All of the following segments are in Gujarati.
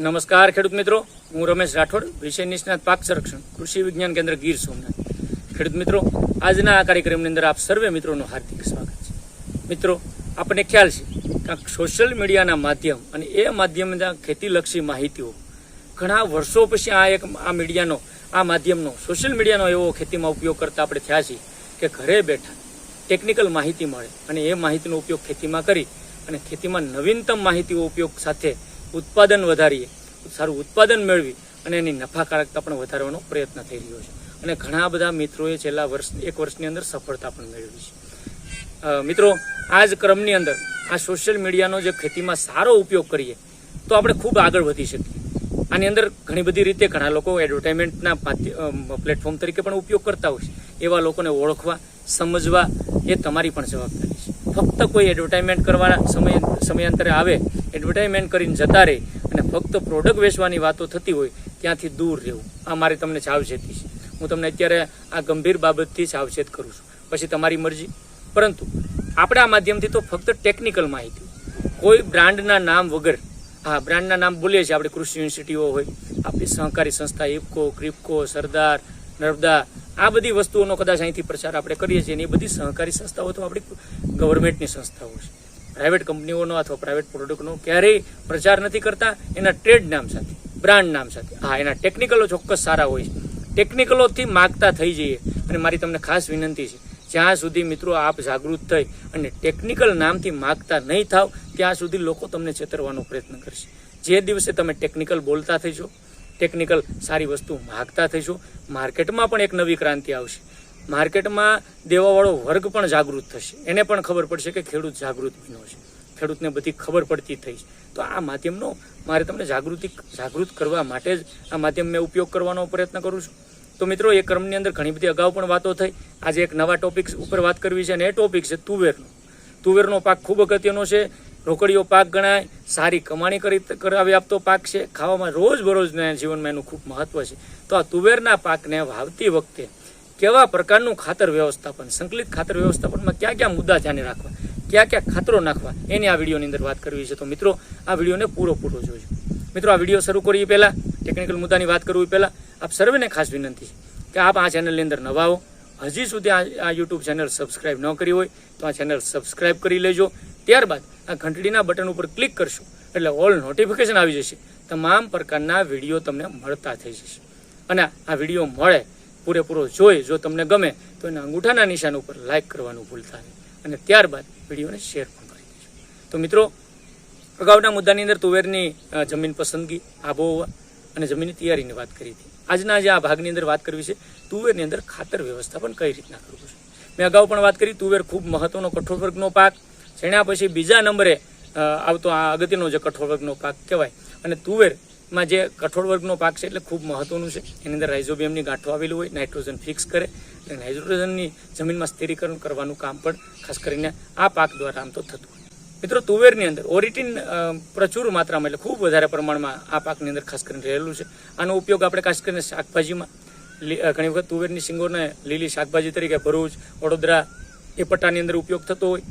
નમસ્કાર ખેડૂત મિત્રો. હું રમેશ રાઠોડ, વિષય નિષ્ણાત પાક સંરક્ષણ, કૃષિ વિજ્ઞાન કેન્દ્ર ગીર સોમનાથ. ખેડૂત મિત્રો, આજના આ કાર્યક્રમની અંદર આપ સર્વે મિત્રોનું હાર્દિક સ્વાગત છે. મિત્રો આપણને ખ્યાલ છે કે સોશિયલ મીડિયાના માધ્યમ અને એ માધ્યમના ખેતીલક્ષી માહિતીઓ ઘણા વર્ષો પછી આ એક આ મીડિયાનો, આ માધ્યમનો, સોશિયલ મીડિયાનો એવો ખેતીમાં ઉપયોગ કરતા આપણે થયા છીએ કે ઘરે બેઠા ટેકનિકલ માહિતી મળે અને એ માહિતીનો ઉપયોગ ખેતીમાં કરી અને ખેતીમાં નવીનતમ માહિતીઓ ઉપયોગ સાથે ઉત્પાદન વધારીએ, સારું ઉત્પાદન મેળવી અને એની નફાકારકતા પણ વધારવાનો પ્રયત્ન થઈ રહ્યો છે. અને ઘણા બધા મિત્રોએ છેલ્લા વર્ષ, એક વર્ષની અંદર સફળતા પણ મેળવી છે. મિત્રો, આ જ ક્રમની અંદર આ સોશિયલ મીડિયાનો જે ખેતીમાં સારો ઉપયોગ કરીએ, તો આપણે ખૂબ આગળ વધી શકીએ. આની અંદર ઘણી બધી રીતે ઘણા લોકો એડવર્ટાઇઝમેન્ટના પ્લેટફોર્મ તરીકે પણ ઉપયોગ કરતા હોય છે. એવા લોકોને ઓળખવા, સમજવા એ તમારી પણ જવાબદારી છે. ફક્ત કોઈ એડવર્ટાઇઝમેન્ટ કરવાના સમય, સમયાંતરે આવે એડવર્ટાઇઝમેન્ટ કરીને જતા રહે અને ફક્ત પ્રોડક્ટ વેચવાની વાતો થતી હોય ત્યાંથી દૂર રહેવું. આ મારી તમને સાવચેતી છે. હું તમને અત્યારે આ ગંભીર બાબતથી સાવચેત કરું છું. પછી તમારી મરજી. પરંતુ આપણા માધ્યમથી તો ફક્ત ટેકનિકલ માહિતી. કોઈ બ્રાન્ડના નામ વગર, હા બ્રાન્ડના નામ બોલીએ છીએ આપણે, કૃષિ યુનિવર્સિટીઓ હોય, આપણી સહકારી સંસ્થા ઇફકો ક્રિપકો, સરદાર, નર્મદા, આ બધી વસ્તુઓનો કદાચ અહીંથી પ્રચાર આપણે કરીએ છીએ અને એ બધી સહકારી સંસ્થાઓ તો આપણી ગવર્મેન્ટની સંસ્થાઓ છે. પ્રાઇવેટ કંપનીઓનો અથવા પ્રાઇવેટ પ્રોડક્ટનો ક્યારેય પ્રચાર નથી કરતા, એના ટ્રેડ નામ સાથે, બ્રાન્ડ નામ સાથે. હા, એના ટેકનિકલો ચોક્કસ સારા હોય છે. ટેકનિકલોથી માગતા થઈ જઈએ. અને મારી તમને ખાસ વિનંતી છે, જ્યાં સુધી મિત્રો આપ જાગૃત થઈ અને ટેકનિકલ નામથી માગતા નહીં થાવ, ત્યાં સુધી લોકો તમને છેતરવાનો પ્રયત્ન કરશે. જે દિવસે તમે ટેકનિકલ બોલતા થઈશો, ટેકનિકલ સારી વસ્તુ માગતા થઈશો, માર્કેટમાં પણ એક નવી ક્રાંતિ આવશે. માર્કેટમાં દેવાવાળો વર્ગ પણ જાગૃત થશે. એને પણ ખબર પડશે કે ખેડૂત જાગૃત બન્યો છે. ખેડૂતને બધી ખબર પડતી થઈ છે. તો આ માધ્યમનો મારે તમને જાગૃતિ જાગૃત કરવા માટે જ આ માધ્યમ મેં ઉપયોગ કરવાનો પ્રયત્ન કરું છું. તો મિત્રો, એ ક્રમની અંદર ઘણી બધી અગાઉ પણ વાતો થઈ. આજે એક નવા ટોપિક ઉપર વાત કરવી છે અને એ ટોપિક છે તુવેરનો. તુવેરનો પાક ખૂબ અગત્યનો છે. રોકડીયો પાક ગણાય. સારી કમાણી કરી, કરાવી આપતો પાક છે. ખાવામાં રોજ બરોજના જીવનમાં એનું ખૂબ મહત્વ છે. તો આ તુવેરના પાકને વાવતી વખતે કેવા પ્રકારનું ખાતર વ્યવસ્થાપન, સંકલિત ખાતર વ્યવસ્થાપનમાં ક્યાં ક્યાં મુદ્દા ધ્યાને રાખવા, ક્યાં ક્યાં ખાતરો નાખવા, એની આ વિડીયોની અંદર વાત કરવી છે. તો મિત્રો, આ વિડીયોને પૂરો પૂરો જોજો. મિત્રો, આ વીડિયો શરૂ કરીએ પહેલાં ટેકનિકલ મુદ્દાની વાત કરવી પહેલાં, આપ સર્વેને ખાસ વિનંતી છે કે આપ આ ચેનલની અંદર નવા હો. હજી સુધી આ યુટ્યુબ ચેનલ સબસ્ક્રાઇબ ન કરી હોય, તો આ ચેનલ સબસ્ક્રાઇબ કરી લેજો. ત્યારબાદ આ ઘંટડીના બટન ઉપર ક્લિક કરશો, એટલે ઓલ નોટિફિકેશન આવી જશે. તમામ પ્રકારના વીડિયો તમને મળતા થઈ જશે. અને આ વીડિયો મળે પૂરેપૂરો જોઈ, જો તમને ગમે, તો એના અંગૂઠાના નિશાન ઉપર લાઇક કરવાનું ભૂલતા નહીં. અને ત્યારબાદ વિડીયોને શેર પણ કરી દેજો. તો મિત્રો, અગાઉના મુદ્દાની અંદર તુવેરની જમીન પસંદગી, આબોહવા અને જમીનની તૈયારીની વાત કરી હતી. આજના જે આ ભાગની અંદર વાત કરવી છે, તુવેરની અંદર ખાતર વ્યવસ્થાપન કઈ રીતના કરવું છે? મેં અગાઉ પણ વાત કરી, તુવેર ખૂબ મહત્વનો કઠોળ વર્ગનો પાક, જેના પછી બીજા નંબરે આવતો આ અગત્યનો જે કઠોળ વર્ગનો પાક કહેવાય. અને તુવેરમાં જે કઠોળ વર્ગનો પાક છે એટલે ખૂબ મહત્વનું છે. એની અંદર રાઇઝોબિયમની ગાંઠો આવેલું હોય, નાઇટ્રોજન ફિક્સ કરે એટલે નાઇટ્રોજનની જમીનમાં સ્થિરીકરણ કરવાનું કામ પણ ખાસ કરીને આ પાક દ્વારા આમ તો થતું મિત્રો, તુવેરની અંદર ઓરિટિન પ્રચુર માત્રામાં એટલે ખૂબ વધારે પ્રમાણમાં આ પાકની અંદર ખાસ કરીને રહેલું છે. આનો ઉપયોગ આપણે ખાસ કરીને શાકભાજીમાં ઘણી વખત તુવેરની શિંગોને લીલી શાકભાજી તરીકે ભરૂચ, વડોદરા, એ પટ્ટાની અંદર ઉપયોગ થતો હોય.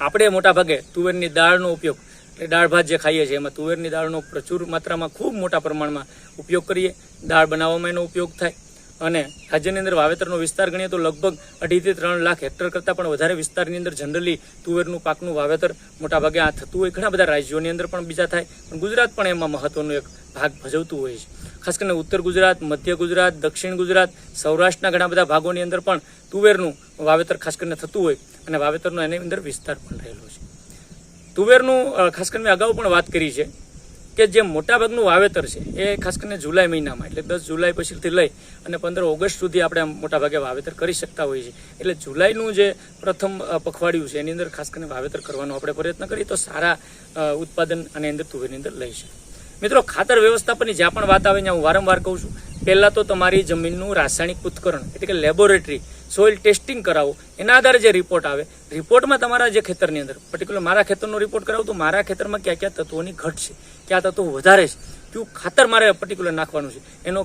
આપણે મોટાભાગે તુવેરની દાળનો ઉપયોગ એટલે દાળ ભાત જે ખાઈએ છીએ, એમાં તુવેરની દાળનો પ્રચુર માત્રામાં ખૂબ મોટા પ્રમાણમાં ઉપયોગ કરીએ. દાળ બનાવવામાં એનો ઉપયોગ થાય. અને રાજ્યની અંદર વાવેતરનો વિસ્તાર ગણીએ તો લગભગ અઢીથી ત્રણ લાખ હેક્ટર કરતાં પણ વધારે વિસ્તારની અંદર જનરલી તુવેરનું પાકનું વાવેતર મોટાભાગે આ થતું હોય. ઘણા બધા રાજ્યોની અંદર પણ બીજા થાય. પણ ગુજરાત પણ એમાં મહત્વનો એક ભાગ ભજવતું હોય છે. ખાસ કરીને ઉત્તર ગુજરાત, મધ્ય ગુજરાત, દક્ષિણ ગુજરાત, સૌરાષ્ટ્રના ઘણા બધા ભાગોની અંદર પણ તુવેરનું વાવેતર ખાસ કરીને થતું હોય. અને વાવેતરનો એની અંદર વિસ્તાર પણ રહેલો છે. તુવેરનું ખાસ કરીને અગાઉ પણ વાત કરી છે કે જે મોટાભાગનું વાવેતર છે એ ખાસ કરીને જુલાઈ મહિનામાં, એટલે દસ જુલાઈ પછીથી લઈ અને પંદર ઓગસ્ટ સુધી આપણે મોટાભાગે વાવેતર કરી શકતા હોઈએ છીએ. એટલે જુલાઈનું જે પ્રથમ પખવાડિયું છે, એની અંદર ખાસ કરીને વાવેતર કરવાનો આપણે પ્રયત્ન કરીએ તો સારા ઉત્પાદન અને અંદર તુવેરની અંદર લઈ શકે મિત્રો, ખાતર વ્યવસ્થાપનની જ્યાં પણ વાત આવે, ત્યાં હું વારંવાર કહું છું, પહેલાં તો તમારી જમીનનું રાસાયણિક ઉત્કરણ એટલે કે લેબોરેટરી સોઇલ ટેસ્ટિંગ કરાવો. એના આધારે જે રિપોર્ટ આવે રિપોર્ટમાં તમારા જે ખેતરની અંદર પર્ટિક્યુલર મારા ખેતરનો રિપોર્ટ કરાવું તો મારા ખેતરમાં ક્યાં ક્યાં તત્વોની ઘટ છે, ક્યાં તત્વો વધારે છે કયું ખાતર મારે પર્ટિક્યુલર નાખવાનું છે. એનો,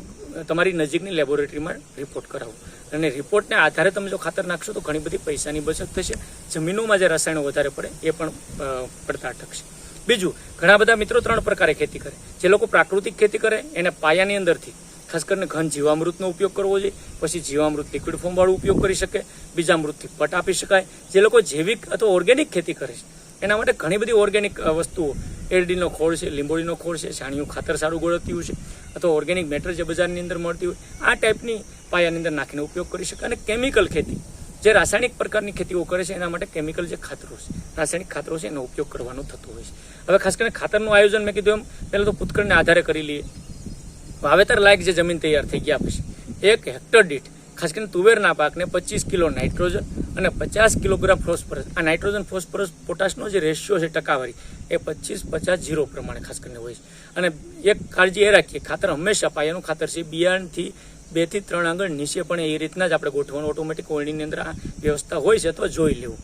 તમારી નજીકની લેબોરેટરીમાં રિપોર્ટ કરાવો. અને રિપોર્ટને આધારે તમે જો ખાતર નાખશો તો ઘણી બધી પૈસાની બચત થશે. જમીનોમાં જે રસાયણો વધારે પડે, એ પણ પડતા અટકશે. બીજું, ઘણા બધા મિત્રો ત્રણ પ્રકારે ખેતી કરે. જે લોકો પ્રાકૃતિક ખેતી કરે, એને પાયાની અંદરથી. ખાસ કરીને ઘન જીવામૃતનો ઉપયોગ કરવો જોઈએ, પછી જીવામૃત લિક્વિડ ફોર્મવાળું ઉપયોગ કરી શકે, બીજા મૃતથી પટ આપી શકાય. જે લોકો જૈવિક અથવા ઓર્ગેનિક ખેતી કરે છે, એના માટે ઘણી બધી ઓર્ગેનિક વસ્તુઓ એરડીનો ખોળ છે, લીંબોળીનો ખોળ છે, છાણિયું ખાતર સારું ગળત્યું છે, અથવા ઓર્ગેનિક મેટર જે બજારની અંદર મળતી હોય, આ ટાઈપની પાયાની અંદર નાખીને ઉપયોગ કરી શકે. અને કેમિકલ ખેતી, જે રાસાયણિક પ્રકારની ખેતીઓ કરે છે, એના માટે કેમિકલ જે ખાતરો છે, રાસાયણિક ખાતરો છે, એનો ઉપયોગ કરવાનો થતો હોય છે. હવે ખાસ કરીને ખાતરનું આયોજન મેં કીધું એમ, પહેલાં તો પુષ્કળને આધારે કરી લઈએ. વાવેતર લાયક જે જમીન તૈયાર થઈ ગયા પછી, એક હેક્ટર દીઠ ખાસ કરીને તુવેરના પાકને પચીસ કિલો નાઇટ્રોજન અને પચાસ કિલોગ્રામ ફોસ્ફરસ. આ નાઇટ્રોજન, ફોસ્ફરસ, પોટાશનો જે રેશિયો છે ટકાવારી, એ પચીસ પચાસ જીરો પ્રમાણે ખાસ કરીને હોય છે. અને એક કાળજી એ રાખીએ, ખાતર હંમેશા પાયાનું ખાતર છે. બિયારણથી બેથી ત્રણ આંગળ નીચે પણ એ રીતના જ આપણે ગોઠવવાનું ઓટોમેટિક ઓળણીની અંદર આ વ્યવસ્થા હોય છે અથવા જોઈ લેવું.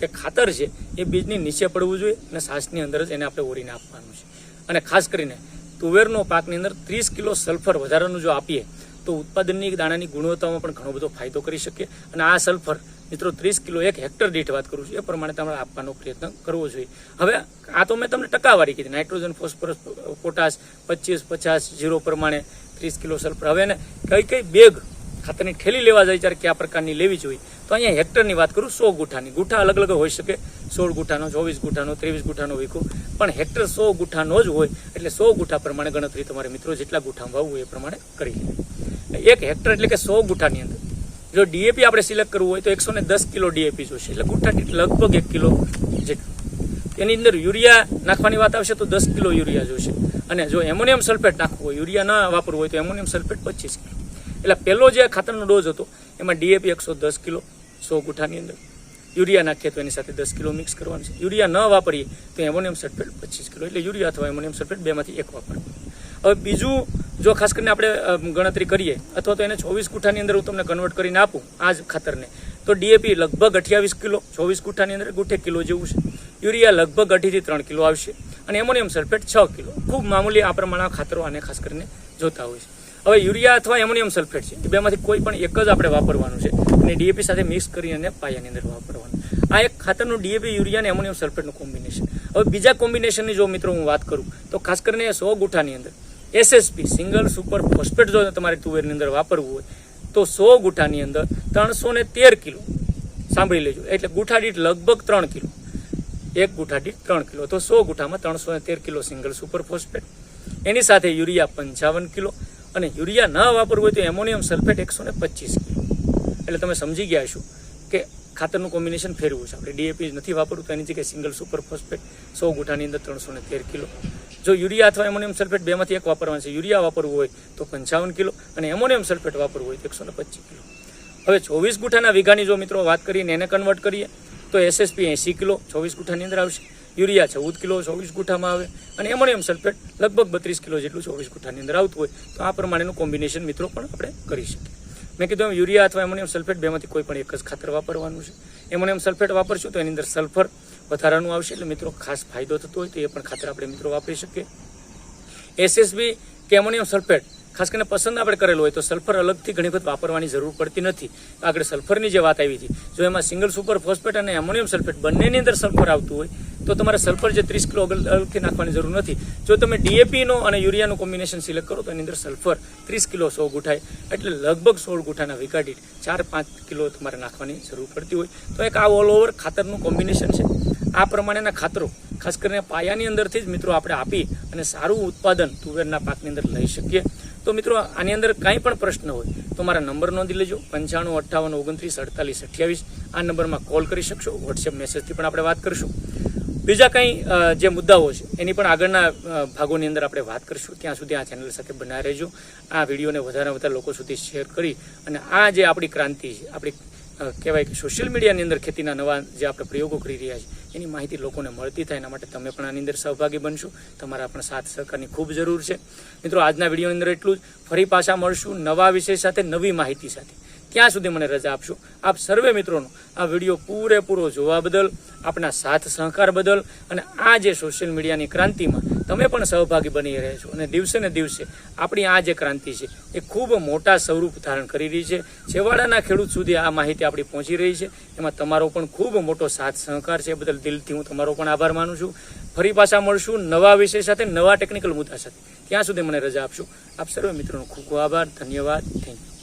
કે ખાતર છે એ બીજની નીચે પડવું જોઈએ અને સાસની અંદર જ એને આપણે ઓરીને આપવાનું છે. અને ખાસ કરીને તુવેરનો પાકની અંદર ત્રીસ કિલો સલ્ફર વધારાનું જો આપીએ, તો ઉત્પાદનની દાણાની ગુણવત્તામાં પણ ઘણો બધો ફાયદો કરી શકીએ. અને આ સલ્ફર, મિત્રો, ત્રીસ કિલો એક હેક્ટર દીઠ વાત કરું છું, એ પ્રમાણે તમારે આપવાનો પ્રયત્ન કરવો જોઈએ. હવે, આ તો મેં તમને ટકાવારી કીધી, નાઇટ્રોજન, ફોસ્ફરસ, પોટાશ, પચીસ, પચાસ, જીરો પ્રમાણે ત્રીસ કિલો સલ્ફર. હવે એને કઈ કઈ બેગ ખાતરની ઠેલી લેવા જાય, ત્યારે કયા પ્રકારની લેવી જોઈએ? તો અહીંયા હેક્ટરની વાત કરું, સો ગુઠાની. ગુઠા અલગ અલગ હોઈ શકે સોળ ગુઠાનો, ચોવીસ ગુઠાનો, ત્રેવીસ ગુઠાનો વીખો પણ હેક્ટર સો ગુઠાનો જ હોય, એટલે સો ગુઠા પ્રમાણે ગણતરી તમારે મિત્રો જેટલા ગુઠા વાવવું એ પ્રમાણે કરી લે એક હેક્ટર એટલે કે સો ગુઠાની અંદર. જો ડીએપી આપણે સિલેક્ટ કરવું હોય તો એકસો દસ કિલો ડીએપી જોશે. એટલે ગુઠા લગભગ એક કિલો જેટલું. એની અંદર યુરિયા નાખવાની વાત આવશે તો દસ કિલો યુરિયા જોશે. અને જો એમોનિયમ સલ્ફેટ નાખવું હોય, યુરિયા ના વાપરવું હોય તો એમોનિયમ સલ્ફેટ પચીસ કિલો. એટલે પહેલો જે ખાતરનો ડોઝ હતો, એમાં ડીએપી એકસો દસ કિલો સો ગુઠાની અંદર. યુરિયા નાખીએ તો એની સાથે દસ કિલો મિક્સ કરવાનું છે. યુરિયા ન વાપરીએ તો એમોનિયમ સલ્ફેટ પચીસ કિલો, એટલે યુરિયા અથવા એમોનિયમ સલ્ફેટ બેમાંથી એક વાપરવું. હવે બીજું, જો ખાસ કરીને આપણે ગણતરી કરીએ, અથવા તો એને ચોવીસ કુઠાની અંદર હું તમને કન્વર્ટ કરીને આપું, આ જ ખાતરને, તો ડીએપી લગભગ અઠ્યાવીસ કિલો, ચોવીસ કુઠાની અંદર ગુઠે કિલો જેવું છે. યુરિયા લગભગ અઢીથી ત્રણ કિલો આવશે, અને એમોનિયમ સલ્ફેટ છ કિલો. ખૂબ મામૂલી આ પ્રમાણમાં ખાતરો આને ખાસ કરીને જોતા હોય છે. હવે યુરિયા અથવા એમોનિયમ સલ્ફેટ છે, એ બેમાંથી કોઈ પણ એક જ આપણે વાપરવાનું છે. અને ડીએપી સાથે મિક્સ કરીને પાયાની અંદર વાપરવાનું. આ એક ખાતરનું ડીએપી, યુરિયા અને એમોનિયમ સલ્ફેટનું કોમ્બિનેશન. હવે બીજા કોમ્બિનેશનની જો મિત્રો હું વાત કરું, તો ખાસ કરીને સો ગુઠાની અંદર. એસએસપી સિંગલ સુપર ફોસ્ફેટ જો તમારે તુવેરની અંદર વાપરવું હોય, તો સો ગુઠાની અંદર ત્રણસો ને તેર કિલો. સાંભળી લેજો. એટલે ગુઠા દીઠ લગભગ ત્રણ કિલો. એક ગુઠા દીઠ ત્રણ કિલો. તો સો ગુઠામાં ત્રણસો ને તેર કિલો સિંગલ સુપર ફોસ્ફેટ. એની સાથે યુરિયા પંચાવન કિલો. અને યુરિયા ન વાપરવું હોય તો એમોનિયમ સલ્ફેટ એકસો ને પચીસ કિલો. એટલે તમે સમજી ગયા છો કે ખાતરનું કોમ્બિનેશન ફેરવું છે. આપણે ડીએપી નથી વાપરવું તો એની જગ્યાએ સિંગલ સુપર ફોસ્ફેટ સો ગુઠાની અંદર ત્રણસો ને તેર કિલો. જો યુરિયા અથવા એમોનિયમ સલ્ફેટ બેમાંથી એક વાપરવાનું છે, યુરિયા વાપરવું હોય તો પંચાવન કિલો અને એમોનિયમ સલ્ફેટ વાપરવું હોય તો એકસો ને પચીસ કિલો. હવે ચોવીસ ગુઠાના વીઘાની જો મિત્રો વાત કરીએ એને કન્વર્ટ કરીએ, તો એસએસપી એંસી કિલો ચોવીસ ગુઠાની અંદર આવશે. યુરિયા ચૌદ કિલો ચોવીસ ગુઠામાં આવે અને એમોનિયમ સલ્ફેટ લગભગ બત્રીસ કિલો જેટલું ચોવીસ ગુઠાની અંદર આવતું હોય. તો આ પ્રમાણેનું કોમ્બિનેશન મિત્રો પણ આપણે કરી શકીએ. મેં કીધું એમ યુરિયા અથવા એમોનિયમ સલ્ફેટ બેમાંથી કોઈ પણ એક જ ખાતર વાપરવાનું છે. એમોનિયમ સલ્ફેટ વાપરશું તો એની અંદર સલ્ફર વધારાનું આવશે એટલે મિત્રો ખાસ ફાયદો થતો હોય તો એ પણ ખાતર આપણે મિત્રો વાપરી શકીએ. એસએસબી કે એમોનિયમ સલ્ફેટ ખાસ કરીને પસંદ આપણે કરેલો હોય તો સલ્ફર અલગથી ઘણી વખત વાપરવાની જરૂર પડતી નથી. આગળ સલ્ફરની જે વાત આવી હતી, જો એમાં સિંગલ સુપર ફોસ્ફેટ અને એમોનિયમ સલ્ફેટ બંનેની અંદર સલ્ફર આવતું હોય, તો તમારે સલ્ફર જે ત્રીસ કિલો અલગથી નાખવાની જરૂર નથી. જો તમે ડીએપીનો અને યુરિયાનું કોમ્બિનેશન સિલેક્ટ કરો, તો એની અંદર સલ્ફર ત્રીસ કિલો સો ગુઠાય, એટલે લગભગ સોળ ગુઠાના દીઠ ચાર પાંચ કિલો તમારે નાખવાની જરૂર પડતી હોય. તો એક આ ઓલ ઓવર ખાતરનું કોમ્બિનેશન છે. આ પ્રમાણેના ખાતરો, ખાસ કરીને પાયાની અંદરથી જ મિત્રો આપણે આપી અને સારું ઉત્પાદન તુવેરના પાકની અંદર લઈ શકીએ. તો મિત્રો, આની અંદર કાંઈ પણ પ્રશ્ન હોય તો મારા નંબર નોંધી લેજો, પંચાણું, અઠ્ઠાવન, ઓગણત્રીસ, અડતાલીસ, અઠ્યાવીસ. આ નંબરમાં કોલ કરી શકશો વોટ્સએપ મેસેજથી પણ આપણે વાત કરીશું. બીજા કંઈ જે મુદ્દાઓ છે, એની પણ આગળના ભાગોની અંદર આપણે વાત કરીશું. ત્યાં સુધી આ ચેનલ સાથે બનાવી રહેજો. આ વિડીયોને વધારે વધારે લોકો સુધી શેર કરી અને આ જે આપણી ક્રાંતિ છે, આપણી કહેવાય કે સોશિયલ મીડિયાની અંદર ખેતીના નવા જે આપણે પ્રયોગો કરી રહ્યા છીએ એની માહિતી લોકોને મળતી થાય એના માટે તમે પણ આની અંદર સહભાગી બનશો. તમારા પણ સાથ સહકારની ખૂબ જરૂર છે. મિત્રો, આજના વિડીયોની અંદર એટલું જ. ફરી પાછા મળશું નવા વિષય સાથે, નવી માહિતી સાથે. ત્યાં સુધી મને રજા આપશો. આપ સર્વે મિત્રોનો આ વીડિયો પૂરેપૂરો જોવા બદલ, આપના સાથ સહકાર બદલ અને આ જે સોશિયલ મીડિયાની ક્રાંતિમાં તમે પણ સહભાગી બની રહ્યા છો. અને દિવસે ને દિવસે આપણી આ જે ક્રાંતિ છે, એ ખૂબ મોટા સ્વરૂપ ધારણ કરી રહી છે. છેવાડાના ખેડૂત સુધી આ માહિતી આપણી પહોંચી રહી છે. એમાં તમારો પણ ખૂબ મોટો સાથ સહકાર છે. એ બદલ દિલથી હું તમારો પણ આભાર માનું છું. ફરી પાછા મળશું નવા વિષય સાથે, નવા ટેકનિકલ મુદ્દા સાથે. ત્યાં સુધી મને રજા આપશો. આપ સર્વે મિત્રોનો ખૂબ ખૂબ આભાર. ધન્યવાદ. Thank you